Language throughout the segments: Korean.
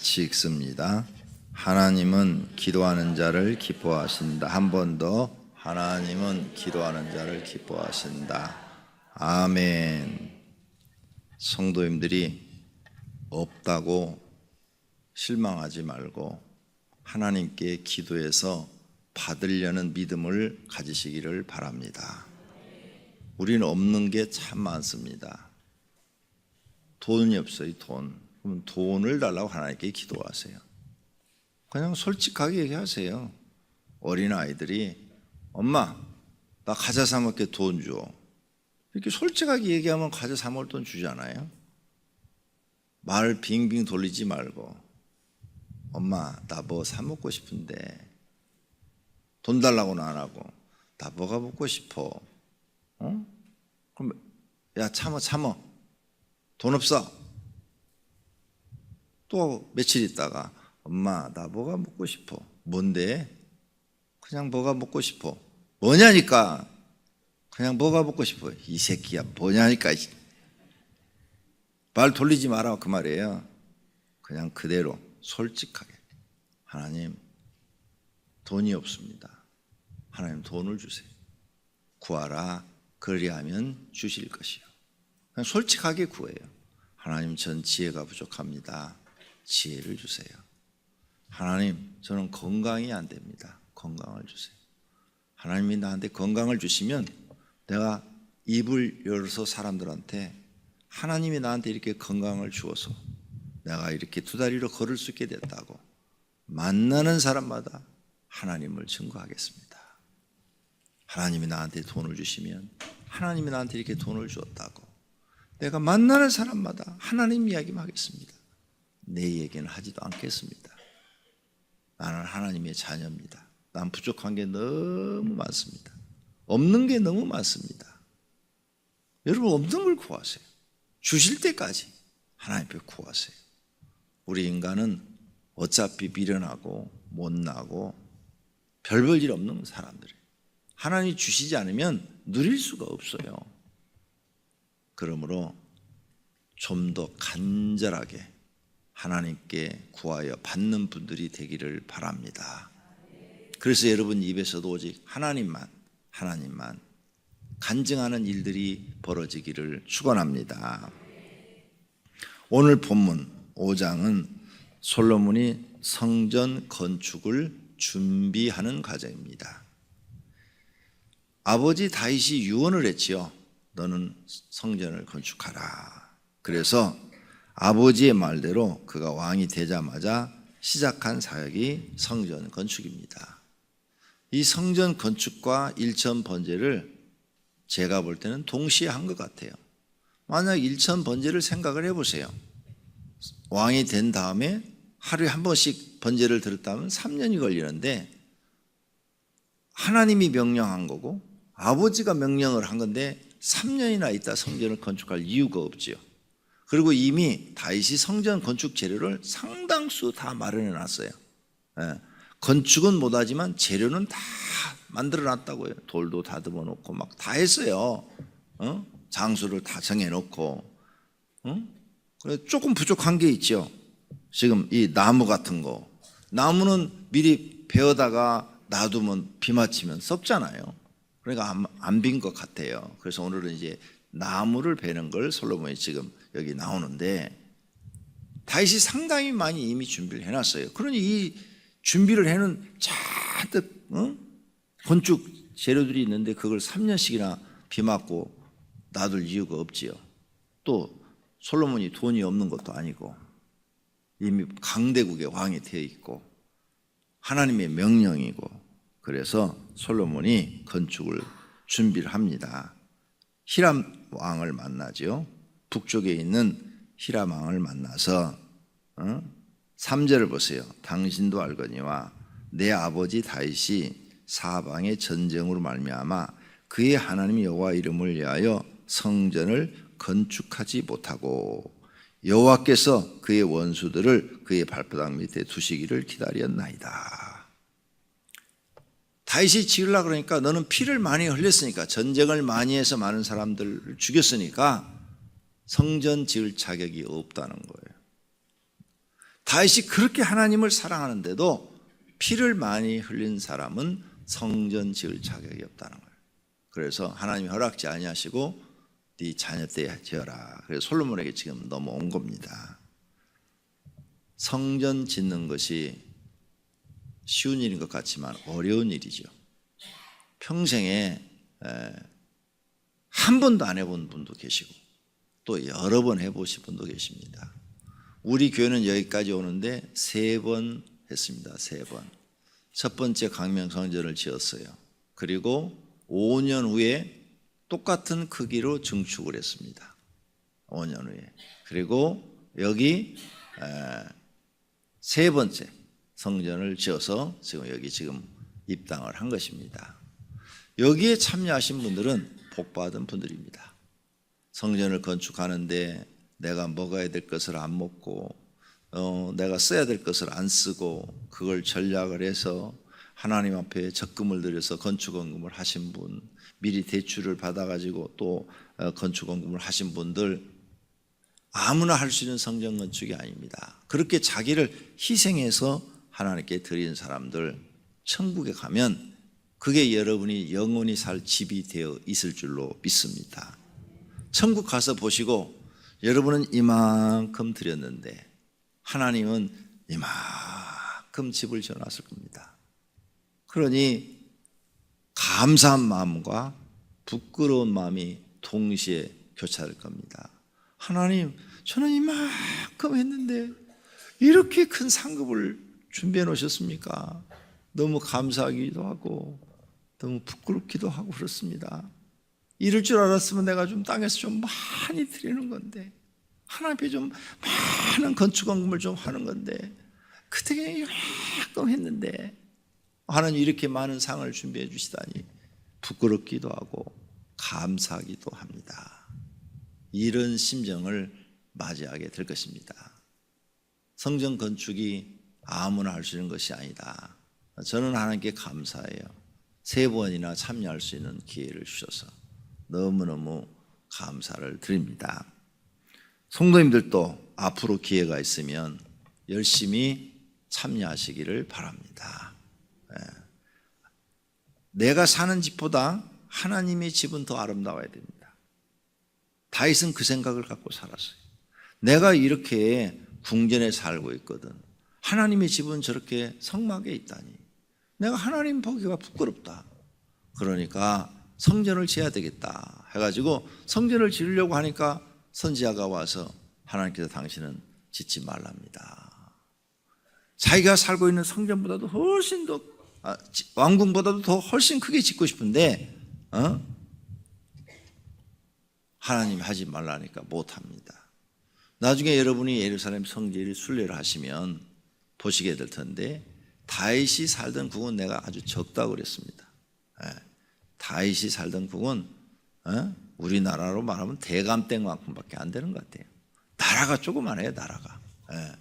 같이 읽습니다. 하나님은 기도하는 자를 기뻐하신다. 한 번 더. 하나님은 기도하는 자를 기뻐하신다. 아멘. 성도님들이 없다고 실망하지 말고 하나님께 기도해서 받으려는 믿음을 가지시기를 바랍니다. 우리는 없는 게 참 많습니다. 돈이 없어요, 돈. 그럼 돈을 달라고 하나님께 기도하세요. 그냥 솔직하게 얘기하세요. 어린 아이들이 엄마, 나 과자 사 먹게 돈 줘. 이렇게 솔직하게 얘기하면 과자 사 먹을 돈 주잖아요. 말 빙빙 돌리지 말고 엄마, 나 뭐 사 먹고 싶은데 돈 달라고는 안 하고 나 뭐가 먹고 싶어. 어? 그럼 야 참어 참어 돈 없어. 또 며칠 있다가 엄마 나 뭐가 먹고 싶어. 뭔데? 그냥 뭐가 먹고 싶어. 뭐냐니까. 그냥 뭐가 먹고 싶어. 이 새끼야 뭐냐니까. 말 돌리지 마라 그 말이에요. 그냥 그대로 솔직하게 하나님 돈이 없습니다. 하나님 돈을 주세요. 구하라 그리하면 주실 것이요. 그냥 솔직하게 구해요. 하나님 전 지혜가 부족합니다. 지혜를 주세요. 하나님 저는 건강이 안 됩니다. 건강을 주세요. 하나님이 나한테 건강을 주시면 내가 입을 열어서 사람들한테 하나님이 나한테 이렇게 건강을 주어서 내가 이렇게 두 다리로 걸을 수 있게 됐다고 만나는 사람마다 하나님을 증거하겠습니다. 하나님이 나한테 돈을 주시면 하나님이 나한테 이렇게 돈을 주었다고 내가 만나는 사람마다 하나님 이야기만 하겠습니다. 내 얘기는 하지도 않겠습니다. 나는 하나님의 자녀입니다. 난 부족한 게 너무 많습니다. 없는 게 너무 많습니다. 여러분 없는 걸 구하세요. 주실 때까지 하나님 앞에 구하세요. 우리 인간은 어차피 미련하고 못나고 별볼일 없는 사람들이에요. 하나님이 주시지 않으면 누릴 수가 없어요. 그러므로 좀 더 간절하게 하나님께 구하여 받는 분들이 되기를 바랍니다. 그래서 여러분 입에서도 오직 하나님만, 하나님만 간증하는 일들이 벌어지기를 축원합니다. 오늘 본문 5장은 솔로몬이 성전 건축을 준비하는 과정입니다. 아버지 다윗이 유언을 했지요. 너는 성전을 건축하라. 그래서 아버지의 말대로 그가 왕이 되자마자 시작한 사역이 성전 건축입니다. 이 성전 건축과 일천 번제를 제가 볼 때는 동시에 한 것 같아요. 만약 일천 번제를 생각을 해보세요. 왕이 된 다음에 하루에 한 번씩 번제를 들었다면 3년이 걸리는데 하나님이 명령한 거고 아버지가 명령을 한 건데 3년이나 있다 성전을 건축할 이유가 없지요. 그리고 이미 다윗이 성전 건축 재료를 상당수 다 마련해 놨어요. 예. 건축은 못하지만 재료는 다 만들어 놨다고요. 돌도 다듬어 놓고 막 다 했어요. 어? 장소를 다 정해 놓고. 어? 조금 부족한 게 있죠. 지금 이 나무 같은 거. 나무는 미리 베어다가 놔두면 비 맞히면 썩잖아요. 그러니까 안 빈 것 같아요. 그래서 오늘은 이제 나무를 베는 걸 솔로몬이 지금 여기 나오는데 다윗이 상당히 많이 이미 준비를 해놨어요. 그러니 이 준비를 해는 잔뜩 어? 건축 재료들이 있는데 그걸 3년씩이나 비 맞고 놔둘 이유가 없지요. 또 솔로몬이 돈이 없는 것도 아니고 이미 강대국의 왕이 되어 있고 하나님의 명령이고 그래서 솔로몬이 건축을 준비를 합니다. 히람 왕을 만나죠. 북쪽에 있는 히람 왕을 만나서 어? 3절을 보세요. 당신도 알거니와 내 아버지 다윗이 사방의 전쟁으로 말미암아 그의 하나님 여호와 이름을 위하여 성전을 건축하지 못하고 여호와께서 그의 원수들을 그의 발바닥 밑에 두시기를 기다렸나이다. 다윗이 지으려 그러니까 너는 피를 많이 흘렸으니까 전쟁을 많이 해서 많은 사람들을 죽였으니까 성전 지을 자격이 없다는 거예요. 다윗이 그렇게 하나님을 사랑하는데도 피를 많이 흘린 사람은 성전 지을 자격이 없다는 거예요. 그래서 하나님이 허락지 아니하시고 네 자녀 때 지어라. 그래서 솔로몬에게 지금 넘어온 겁니다. 성전 짓는 것이 쉬운 일인 것 같지만 어려운 일이죠. 평생에 에, 한 번도 안 해본 분도 계시고 또 여러 번 해보신 분도 계십니다. 우리 교회는 여기까지 오는데 세 번 했습니다. 세 번. 첫 번째 강명성전을 지었어요. 그리고 5년 후에 똑같은 크기로 증축을 했습니다. 5년 후에. 그리고 여기 에, 세 번째 성전을 지어서 지금 여기 지금 입당을 한 것입니다. 여기에 참여하신 분들은 복 받은 분들입니다. 성전을 건축하는데 내가 먹어야 될 것을 안 먹고 어, 내가 써야 될 것을 안 쓰고 그걸 전략을 해서 하나님 앞에 적금을 들여서 건축원금을 하신 분 미리 대출을 받아가지고 또 어, 건축원금을 하신 분들 아무나 할 수 있는 성전 건축이 아닙니다. 그렇게 자기를 희생해서 하나님께 드린 사람들 천국에 가면 그게 여러분이 영원히 살 집이 되어 있을 줄로 믿습니다. 천국 가서 보시고 여러분은 이만큼 드렸는데 하나님은 이만큼 집을 지어놨을 겁니다. 그러니 감사한 마음과 부끄러운 마음이 동시에 교차될 겁니다. 하나님, 저는 이만큼 했는데 이렇게 큰 상급을 준비해 놓으셨습니까? 너무 감사하기도 하고 너무 부끄럽기도 하고 그렇습니다. 이럴 줄 알았으면 내가 좀 땅에서 좀 많이 드리는 건데 하나님 앞에 좀 많은 건축원금을 좀 하는 건데 그때 그냥 했는데 하나님 이렇게 많은 상을 준비해 주시다니 부끄럽기도 하고 감사하기도 합니다. 이런 심정을 맞이하게 될 것입니다. 성전 건축이 아무나 할 수 있는 것이 아니다. 저는 하나님께 감사해요. 세 번이나 참여할 수 있는 기회를 주셔서 너무너무 감사를 드립니다. 성도님들도 앞으로 기회가 있으면 열심히 참여하시기를 바랍니다. 예. 내가 사는 집보다 하나님의 집은 더 아름다워야 됩니다. 다윗은 그 생각을 갖고 살았어요. 내가 이렇게 궁전에 살고 있거든. 하나님의 집은 저렇게 성막에 있다니. 내가 하나님 보기가 부끄럽다. 그러니까 성전을 지어야 되겠다. 해가지고 성전을 지으려고 하니까 선지자가 와서 하나님께서 당신은 짓지 말랍니다. 자기가 살고 있는 성전보다도 훨씬 더 아, 왕궁보다도 더 훨씬 크게 짓고 싶은데 어? 하나님 하지 말라니까 못합니다. 나중에 여러분이 예루살렘 성지를 순례를 하시면 보시게 될 텐데 다윗이 살던 국은 내가 아주 적다고 그랬습니다. 예. 다윗이 살던 국은 어? 우리나라로 말하면 대감땡만큼밖에 안 되는 것 같아요. 나라가 조그만해요, 나라가. 예.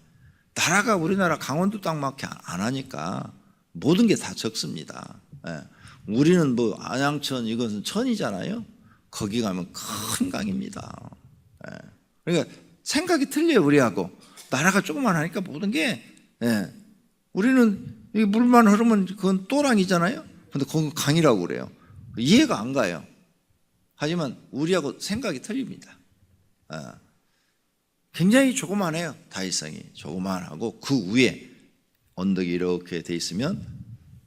나라가 우리나라 강원도 땅밖에 안 하니까 모든 게 다 적습니다. 예. 우리는 뭐 안양천 이것은 천이잖아요. 거기 가면 큰 강입니다. 예. 그러니까 생각이 틀려요, 우리하고. 나라가 조그만 하니까 모든 게, 예. 우리는 이 물만 흐르면 그건 또랑이잖아요. 근데 그건 강이라고 그래요. 이해가 안 가요. 하지만 우리하고 생각이 틀립니다. 아, 굉장히 조그만해요. 다이성이 조그만하고 그 위에 언덕이 이렇게 돼 있으면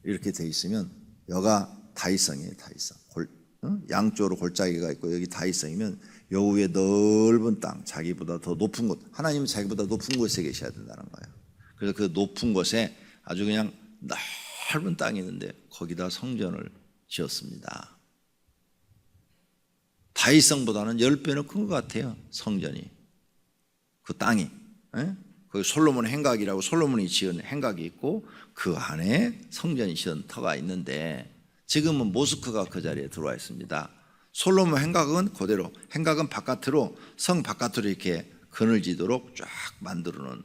이렇게 돼 있으면 여가 다이성이에요. 다이성. 골, 어? 양쪽으로 골짜기가 있고 여기 다이성이면 요 위에 넓은 땅, 자기보다 더 높은 곳, 하나님은 자기보다 높은 곳에 계셔야 된다는 거예요. 그래서 그 높은 곳에 아주 그냥 넓은 땅이 있는데 거기다 성전을 지었습니다. 다이성보다는 열 배는 큰 것 같아요. 성전이 그 땅이 에? 그 솔로몬 행각이라고 솔로몬이 지은 행각이 있고 그 안에 성전이 지은 터가 있는데 지금은 모스크가 그 자리에 들어와 있습니다. 솔로몬 행각은 그대로 행각은 바깥으로 성 바깥으로 이렇게 그늘지도록 쫙 만들어 놓은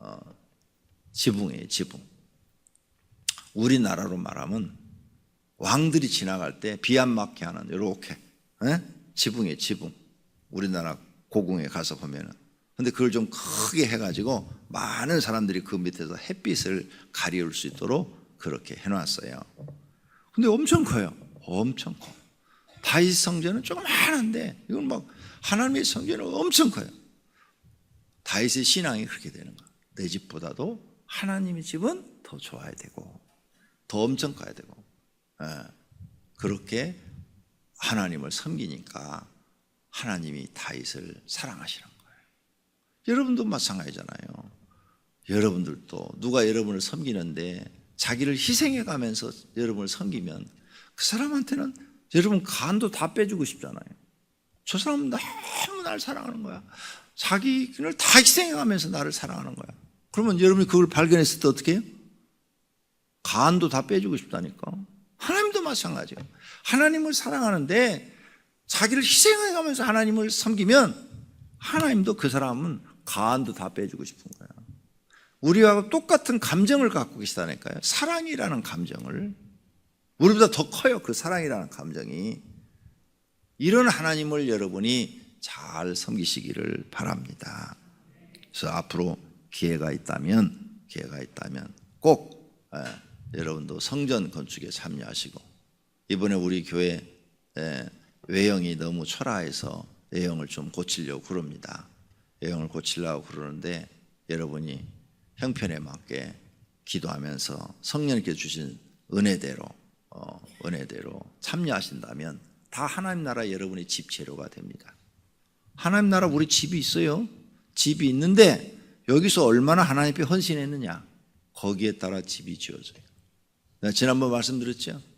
어, 지붕이에요. 지붕. 우리나라로 말하면 왕들이 지나갈 때 비 안 맞게 하는 이렇게 에? 지붕이에요. 지붕. 우리나라 고궁에 가서 보면은 근데 그걸 좀 크게 해가지고 많은 사람들이 그 밑에서 햇빛을 가리울 수 있도록 그렇게 해놨어요. 근데 엄청 커요. 엄청 커. 다윗 성전은 조그마한데 이건 막 하나님의 성전은 엄청 커요. 다윗의 신앙이 그렇게 되는 거야. 내 집보다도 하나님의 집은 더 좋아야 되고 더 엄청 커야 되고 예. 그렇게 하나님을 섬기니까 하나님이 다윗을 사랑하시는 거예요. 여러분도 마찬가지잖아요. 여러분들도 누가 여러분을 섬기는데 자기를 희생해 가면서 여러분을 섬기면 그 사람한테는 여러분 간도 다 빼주고 싶잖아요. 저 사람은 너무 날 사랑하는 거야. 자기를 다 희생해 가면서 나를 사랑하는 거야. 그러면 여러분이 그걸 발견했을 때 어떻게 해요? 간도 다 빼주고 싶다니까. 마찬가지예요. 하나님을 사랑하는데 자기를 희생해 가면서 하나님을 섬기면 하나님도 그 사람은 간도 다 빼주고 싶은 거야. 우리와 똑같은 감정을 갖고 계시다니까요. 사랑이라는 감정을. 우리보다 더 커요. 그 사랑이라는 감정이. 이런 하나님을 여러분이 잘 섬기시기를 바랍니다. 그래서 앞으로 기회가 있다면, 기회가 있다면 꼭 예, 여러분도 성전 건축에 참여하시고 이번에 우리 교회 예, 외형이 너무 초라해서 외형을 좀 고치려고 그럽니다. 외형을 고치려고 그러는데 여러분이 형편에 맞게 기도하면서 성령님께 주신 은혜대로 어, 은혜대로 참여하신다면 다 하나님 나라 여러분의 집 재료가 됩니다. 하나님 나라 우리 집이 있어요. 집이 있는데 여기서 얼마나 하나님께 헌신했느냐 거기에 따라 집이 지어져요. 지난번 말씀드렸죠.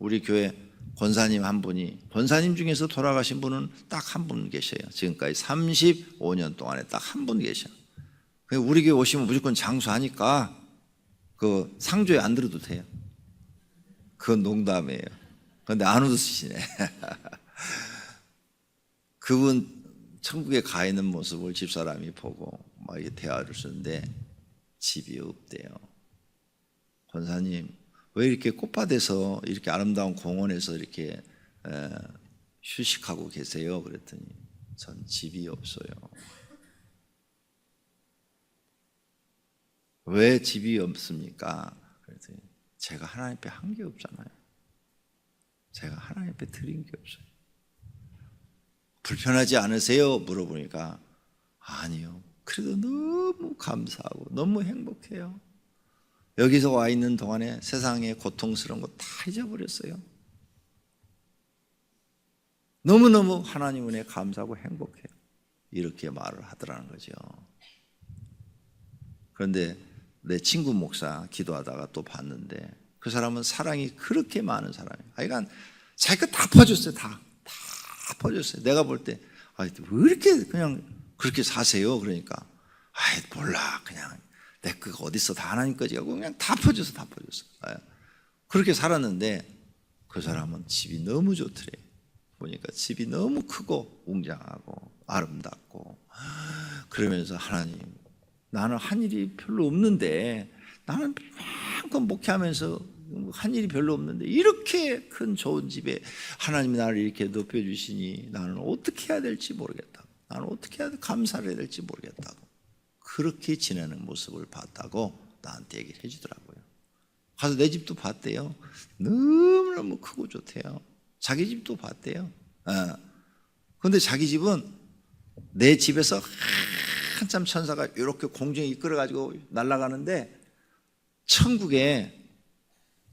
우리 교회 권사님 한 분이 권사님 중에서 돌아가신 분은 딱 한 분 계셔요. 지금까지 35년 동안에 딱 한 분 계셔. 우리 교회 오시면 무조건 장수하니까 그 상조에 안 들어도 돼요. 그건 농담이에요. 그런데 안 웃으시네. 그분 천국에 가 있는 모습을 집사람이 보고 막 이렇게 대화를 쓰는데 집이 없대요. 권사님, 왜 이렇게 꽃밭에서 이렇게 아름다운 공원에서 이렇게 에, 휴식하고 계세요? 그랬더니 전 집이 없어요. 왜 집이 없습니까? 그랬더니 제가 하나님 앞에 한 게 없잖아요. 제가 하나님 앞에 드린 게 없어요. 불편하지 않으세요? 물어보니까 아니요. 그래도 너무 감사하고 너무 행복해요. 여기서 와 있는 동안에 세상의 고통스러운 거 다 잊어버렸어요. 너무너무 하나님 은혜 감사하고 행복해요. 이렇게 말을 하더라는 거죠. 그런데 내 친구 목사 기도하다가 또 봤는데 그 사람은 사랑이 그렇게 많은 사람이에요. 하여간 자기가 다 퍼줬어요. 다. 다 퍼줬어요. 내가 볼 때, 아, 왜 이렇게 그냥 그렇게 사세요? 그러니까, 아이, 몰라. 그냥 내 그가 어딨어. 다 하나님 거지 하고 그냥 다 퍼줘서 다 퍼줬어. 아, 그렇게 살았는데 그 사람은 집이 너무 좋더래. 보니까 집이 너무 크고 웅장하고 아름답고 그러면서 하나님 나는 한 일이 별로 없는데 나는 만큼 목회하면서 한 일이 별로 없는데 이렇게 큰 좋은 집에 하나님이 나를 이렇게 높여주시니 나는 어떻게 해야 될지 모르겠다고 나는 어떻게 해야 감사를 해야 될지 모르겠다고 그렇게 지내는 모습을 봤다고 나한테 얘기를 해주더라고요. 가서 내 집도 봤대요. 너무너무 크고 좋대요. 자기 집도 봤대요. 그런데 자기 집은 내 집에서 한참 천사가 이렇게 공중에 이끌어가지고 날아가는데 천국에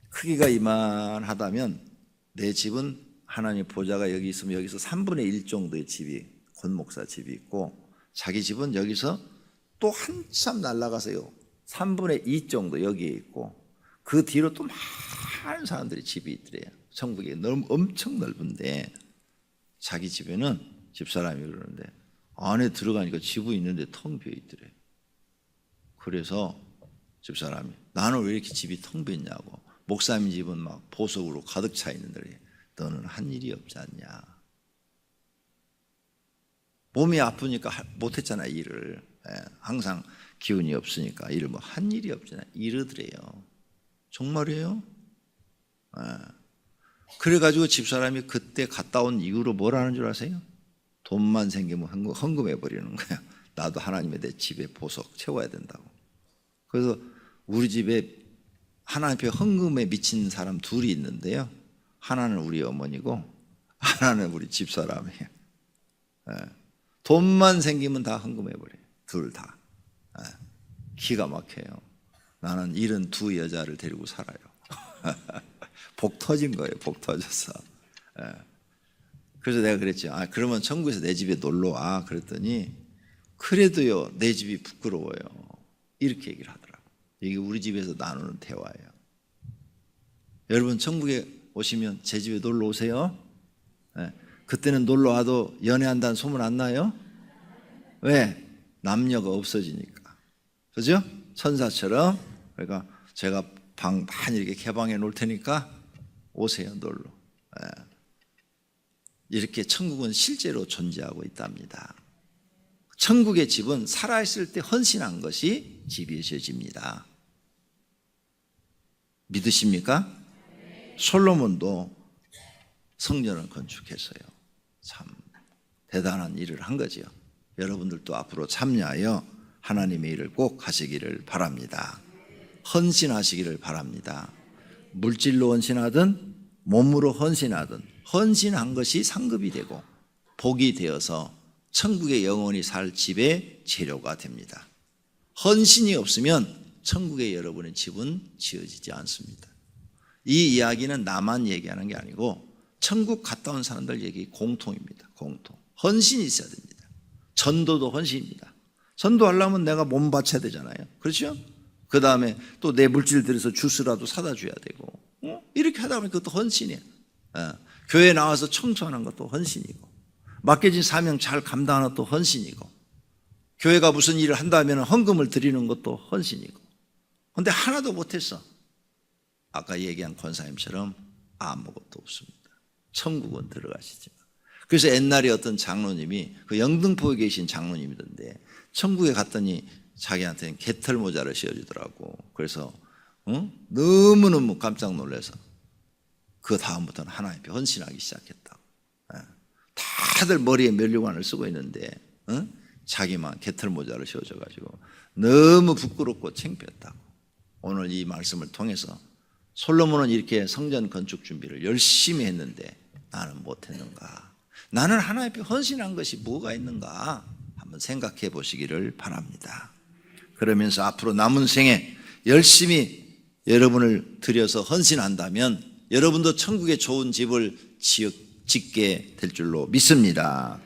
크기가 이만하다면 내 집은 하나님 보좌가 여기 있으면 여기서 3분의 1 정도의 집이 권 목사 집이 있고 자기 집은 여기서 또 한참 날아가서요 3분의 2 정도 여기에 있고 그 뒤로 또 많은 사람들이 집이 있더래요 천국에 너무 엄청 넓은데 자기 집에는 집사람이 그러는데 안에 들어가니까 집이 있는데 텅 비어 있더래. 그래서 집사람이 나는 왜 이렇게 집이 텅 비었냐고. 목사님 집은 막 보석으로 가득 차 있는데 너는 한 일이 없지 않냐. 몸이 아프니까 못했잖아 일을. 예, 항상 기운이 없으니까 일을 뭐 한 일이 없잖아. 이러더래요. 정말이에요? 예. 그래가지고 집사람이 그때 갔다 온 이후로 뭘 하는 줄 아세요? 돈만 생기면 헌금해 버리는 거야. 나도 하나님의 내 집에 보석 채워야 된다고. 그래서 우리 집에 하나님 앞에 헌금에 미친 사람 둘이 있는데요. 하나는 우리 어머니고 하나는 우리 집사람이에요. 예. 돈만 생기면 다 헌금해 버려요. 둘 다. 예. 기가 막혀요. 나는 이런 두 여자를 데리고 살아요. 복 터진 거예요. 복 터졌어. 예. 그래서 내가 그랬죠. 아, 그러면 천국에서 내 집에 놀러 와. 그랬더니, 그래도요, 내 집이 부끄러워요. 이렇게 얘기를 하더라고. 이게 우리 집에서 나누는 대화예요. 여러분, 천국에 오시면 제 집에 놀러 오세요. 예. 그때는 놀러 와도 연애한다는 소문 안 나요? 왜? 남녀가 없어지니까. 그죠? 천사처럼. 그러니까 제가 방 많이 이렇게 개방해 놓을 테니까 오세요, 놀러. 예. 이렇게 천국은 실제로 존재하고 있답니다. 천국의 집은 살아있을 때 헌신한 것이 집이셔집니다. 믿으십니까? 솔로몬도 성전을 건축했어요. 참 대단한 일을 한 거지요. 여러분들도 앞으로 참여하여 하나님의 일을 꼭 하시기를 바랍니다. 헌신하시기를 바랍니다. 물질로 헌신하든 몸으로 헌신하든 헌신한 것이 상급이 되고 복이 되어서 천국의 영원히 살 집의 재료가 됩니다. 헌신이 없으면 천국의 여러분의 집은 지어지지 않습니다. 이 이야기는 나만 얘기하는 게 아니고 천국 갔다 온 사람들 얘기 공통입니다. 공통. 헌신이 있어야 됩니다. 전도도 헌신입니다. 전도하려면 내가 몸 바쳐야 되잖아요. 그렇죠? 그 다음에 또 내 물질 들여서 주스라도 사다 줘야 되고 어? 이렇게 하다 보면 그것도 헌신이에요. 어. 교회 나와서 청소하는 것도 헌신이고 맡겨진 사명 잘 감당하는 것도 헌신이고 교회가 무슨 일을 한다면 헌금을 드리는 것도 헌신이고 근데 하나도 못했어. 아까 얘기한 권사님처럼 아무것도 없습니다. 천국은 들어가시죠. 그래서 옛날에 어떤 장로님이 그 영등포에 계신 장로님이던데 천국에 갔더니 자기한테는 개털 모자를 씌워주더라고. 그래서 어? 너무너무 깜짝 놀라서 그 다음부터는 하나님 앞에 헌신하기 시작했다고. 예. 다들 머리에 면류관을 쓰고 있는데 어? 자기만 개털 모자를 씌워줘가지고 너무 부끄럽고 창피했다고. 오늘 이 말씀을 통해서 솔로몬은 이렇게 성전 건축 준비를 열심히 했는데 나는 못했는가? 나는 하나님 앞에 헌신한 것이 뭐가 있는가? 한번 생각해 보시기를 바랍니다. 그러면서 앞으로 남은 생에 열심히 여러분을 들여서 헌신한다면 여러분도 천국에 좋은 집을 짓게 될 줄로 믿습니다.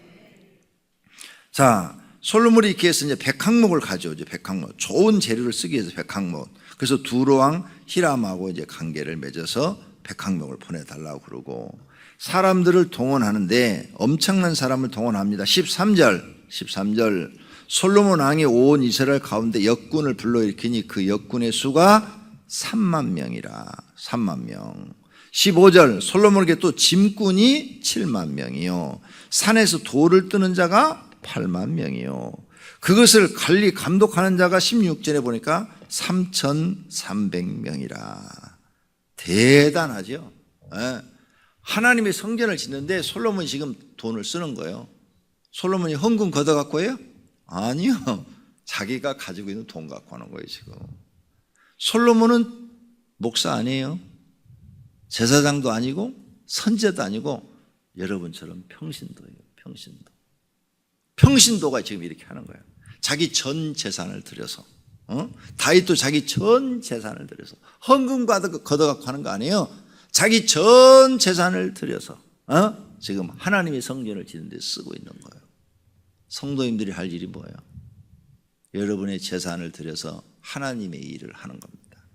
자, 솔로몬이 이렇게 해서 이제 백항목을 가져오죠. 백항목. 좋은 재료를 쓰기 위해서 백항목. 그래서 두로왕 히람하고 이제 관계를 맺어서 백항목을 보내달라고 그러고 사람들을 동원하는데 엄청난 사람을 동원합니다. 13절, 13절. 솔로몬 왕이 온 이스라엘 가운데 역군을 불러일으키니 그 역군의 수가 3만 명이라. 3만 명. 15절 솔로몬에게 또 짐꾼이 7만 명이요. 산에서 돌을 뜨는 자가 8만 명이요. 그것을 관리 감독하는 자가 16절에 보니까 3,300명이라. 대단하죠. 예. 하나님의 성전을 짓는데 솔로몬이 지금 돈을 쓰는 거예요. 솔로몬이 헌금 걷어 갖고 해요? 아니요. 자기가 가지고 있는 돈 갖고 하는 거예요, 지금. 솔로몬은 목사 아니에요. 제사장도 아니고 선제도 아니고 여러분처럼 평신도예요. 평신도. 평신도가 지금 이렇게 하는 거예요. 자기 전 재산을 들여서 어? 다윗도 자기 전 재산을 들여서 헌금 걷어갖고 하는 거 아니에요. 자기 전 재산을 들여서 어? 지금 하나님의 성전을 짓는 데 쓰고 있는 거예요. 성도님들이 할 일이 뭐예요? 여러분의 재산을 들여서 하나님의 일을 하는 겁니다.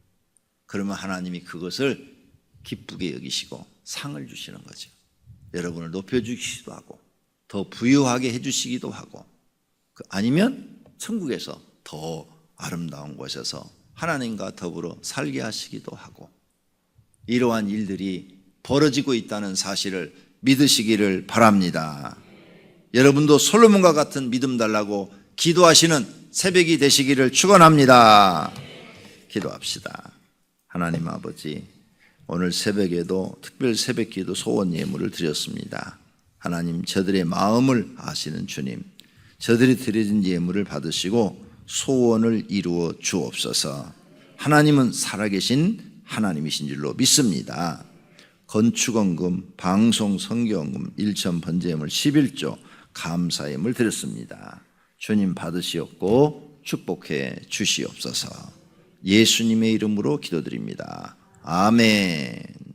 그러면 하나님이 그것을 기쁘게 여기시고 상을 주시는 거죠. 여러분을 높여주시기도 하고 더 부유하게 해주시기도 하고 그 아니면 천국에서 더 아름다운 곳에서 하나님과 더불어 살게 하시기도 하고 이러한 일들이 벌어지고 있다는 사실을 믿으시기를 바랍니다. 여러분도 솔로몬과 같은 믿음 달라고 기도하시는 새벽이 되시기를 축원합니다. 기도합시다. 하나님 아버지 오늘 새벽에도 특별 새벽 기도 소원 예물을 드렸습니다. 하나님 저들의 마음을 아시는 주님 저들이 드려진 예물을 받으시고 소원을 이루어 주옵소서. 하나님은 살아계신 하나님이신 줄로 믿습니다. 건축원금, 방송 성경금, 일천 번제물 11조 감사임을 드렸습니다. 주님 받으시옵고 축복해 주시옵소서. 예수님의 이름으로 기도드립니다. 아멘.